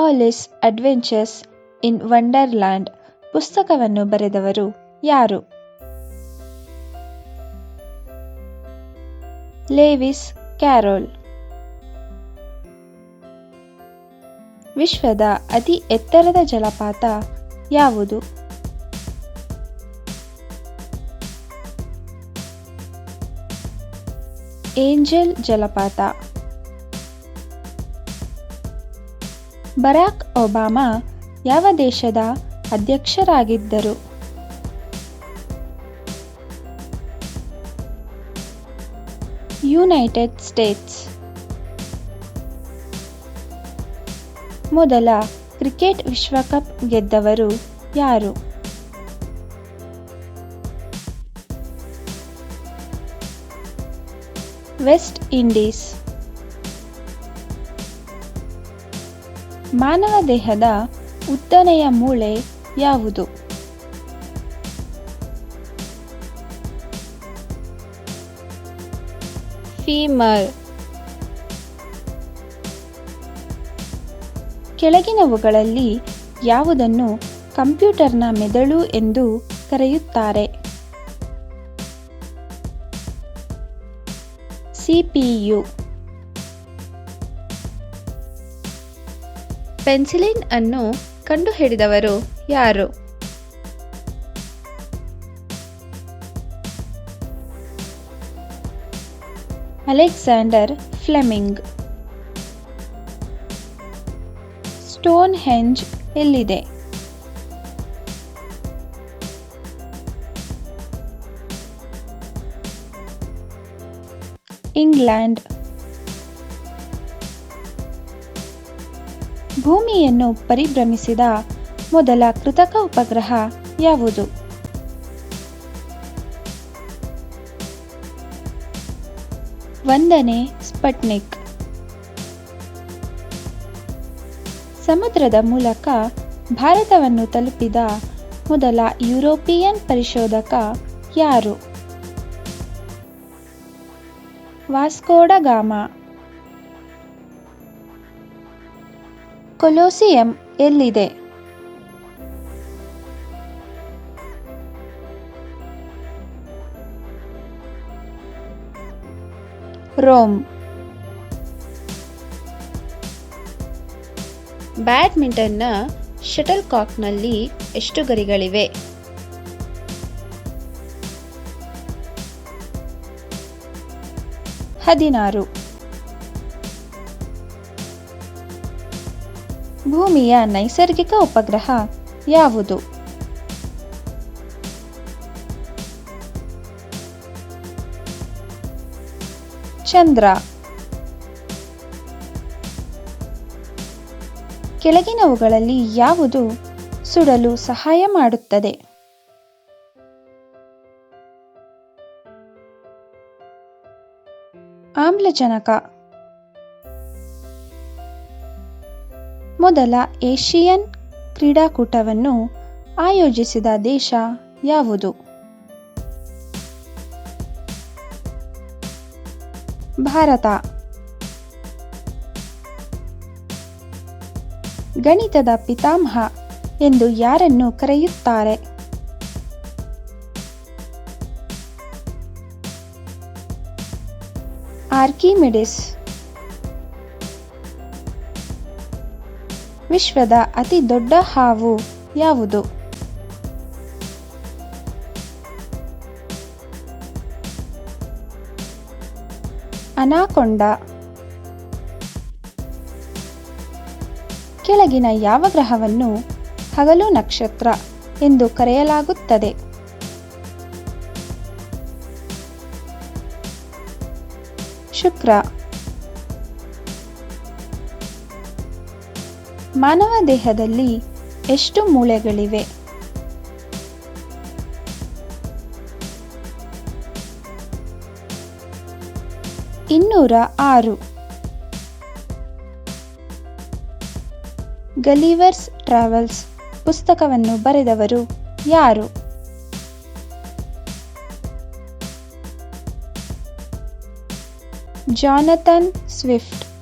Alice adventures ಇನ್ wonderland ಪುಸ್ತಕವನ್ನು ಬರೆದವರು ಯಾರು? Lewis Carroll. ವಿಶ್ವದ ಅತಿ ಎತ್ತರದ ಜಲಪಾತ ಯಾವುದು? ಏಂಜಲ್ ಜಲಪಾತ. ಬರಾಕ್ ಒಬಾಮಾ ಯಾವ ದೇಶದ ಅಧ್ಯಕ್ಷರಾಗಿದ್ದರು? United States. ಮೊದಲ ಕ್ರಿಕೆಟ್ ವಿಶ್ವಕಪ್ ಗೆದ್ದವರು ಯಾರು? West Indies. ಮಾನವ ದೇಹದ ಉದ್ದನೆಯ ಮೂಳೆ ಯಾವುದು? ಫೀಮರ್. ಕೆಳಗಿನವುಗಳಲ್ಲಿ ಯಾವುದನ್ನು ಕಂಪ್ಯೂಟರ್ನ ಮೆದುಳು ಎಂದು ಕರೆಯುತ್ತಾರೆ? ಸಿಪಿಯು ಪೆನ್ಸಿಲಿನ್ ಅನ್ನು ಕಂಡುಹಿಡಿದವರು ಯಾರು? Alexander Fleming. ಸ್ಟೋನ್ ಹೆಂಜ್ ಎಲ್ಲಿದೆ? ಇಂಗ್ಲೆಂಡ್. ಭೂಮಿಯನ್ನು ಪರಿಭ್ರಮಿಸಿದ ಮೊದಲ ಕೃತಕ ಉಪಗ್ರಹ ಯಾವುದು? ಒಂದನೇ ಸ್ಪಟ್ನಿಕ್. ಸಮುದ್ರದ ಮೂಲಕ ಭಾರತವನ್ನು ತಲುಪಿದ ಮೊದಲ ಯುರೋಪಿಯನ್ ಪರಿಶೋಧಕ ಯಾರು? ವಾಸ್ಕೋಡ ಕೊಲೋಸಿಯಂ ಎಲ್ಲಿದೆ? ರೋಮ್. ಬ್ಯಾಡ್ಮಿಂಟನ್ನ ಶಟಲ್ ಕಾಕ್ನಲ್ಲಿ ಎಷ್ಟು ಗರಿಗಳಿವೆ? ಹದಿನಾರು. ಭೂಮಿಯ ನೈಸರ್ಗಿಕ ಉಪಗ್ರಹ ಯಾವುದು? ಚಂದ್ರ. ಕೆಳಗಿನವುಗಳಲ್ಲಿ ಯಾವುದು ಸುಡಲು ಸಹಾಯ ಮಾಡುತ್ತದೆ? ಆಮ್ಲಜನಕ. ಮೊದಲ ಏಷಿಯನ್ ಕ್ರೀಡಾಕೂಟವನ್ನು ಆಯೋಜಿಸಿದ ದೇಶ ಯಾವುದು? ಭಾರತ. ಗಣಿತದ ಪಿತಾಮಹ ಎಂದು ಯಾರನ್ನು ಕರೆಯುತ್ತಾರೆ? ಆರ್ಕಿಮಿಡಿಸ್. ವಿಶ್ವದ ಅತಿ ದೊಡ್ಡ ಹಾವು ಯಾವುದು? ಅನಾಕೊಂಡ. ಕೆಳಗಿನ ಯಾವ ಗ್ರಹವನ್ನು ಹಗಲು ನಕ್ಷತ್ರ ಎಂದು ಕರೆಯಲಾಗುತ್ತದೆ? ಶುಕ್ರ. ಮಾನವ ದೇಹದಲ್ಲಿ ಎಷ್ಟು ಮೂಳೆಗಳಿವೆ? ಇನ್ನೂರ ಆರು. ಗಲೀವರ್ಸ್ ಟ್ರಾವೆಲ್ಸ್ ಪುಸ್ತಕವನ್ನು ಬರೆದವರು ಯಾರು? Jonathan Swift.